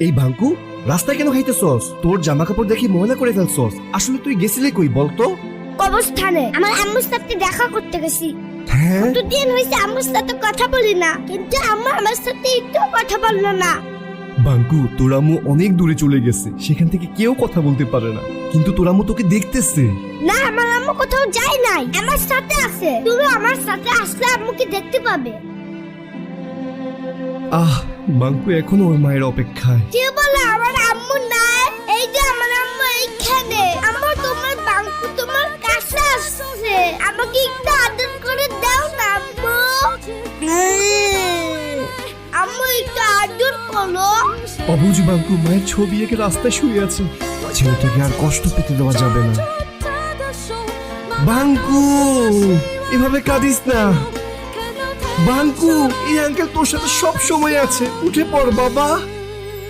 এই ভাঙ্কু রাস্তায় কেন খাইতেছস? তোর জামা কাপড় দেখি ময়লা করে ফেলছস। আসলে তুই গেছিলি কই বলতো? অবস্থানে আমার আম্মুর সাথে দেখা করতে গেছি। হ্যাঁ? দুদিন হয়েছে আম্মুর সাথে কথা বলি না কিন্তু আম্মু আমার সাথে একটু কথা বলল না। বাঙ্কু তোর আম্মু অনেক দূরে চলে গেছে। সেখান থেকে কেউ কথা বলতে পারে না। কিন্তু তোর আম্মু তোকে দেখতেছে। না আমার আম্মু কোথাও যায় নাই। আমার সাথে আছে। তুমি আমার সাথে আসলে আম্মুকে দেখতে পাবে। আহ বাঙ্কু এখনও ওর মায়ের অপেক্ষায়। কে বলে? আমার আম্মু নাই। এই যে আমার আম্মু এইখানে। আম্মু তোমার বাঙ্কু তোমার কাছে আসছে। আমাকে একটু আদর করে দাও না আম্মু। আম্মু একটু আদর করো। অবুজ বাঙ্কু মায়ের ছবি এঁকে রাস্তায় শুয়ে আছে। ছেলেটাকে আর কষ্ট পেতে দেওয়া যাবে না। বাঙ্কু এভাবে কাঁদিস না। বাঙ্কু এই আঙ্কেল তোর সাথে সব সময় আছে। উঠে পড় বাবা।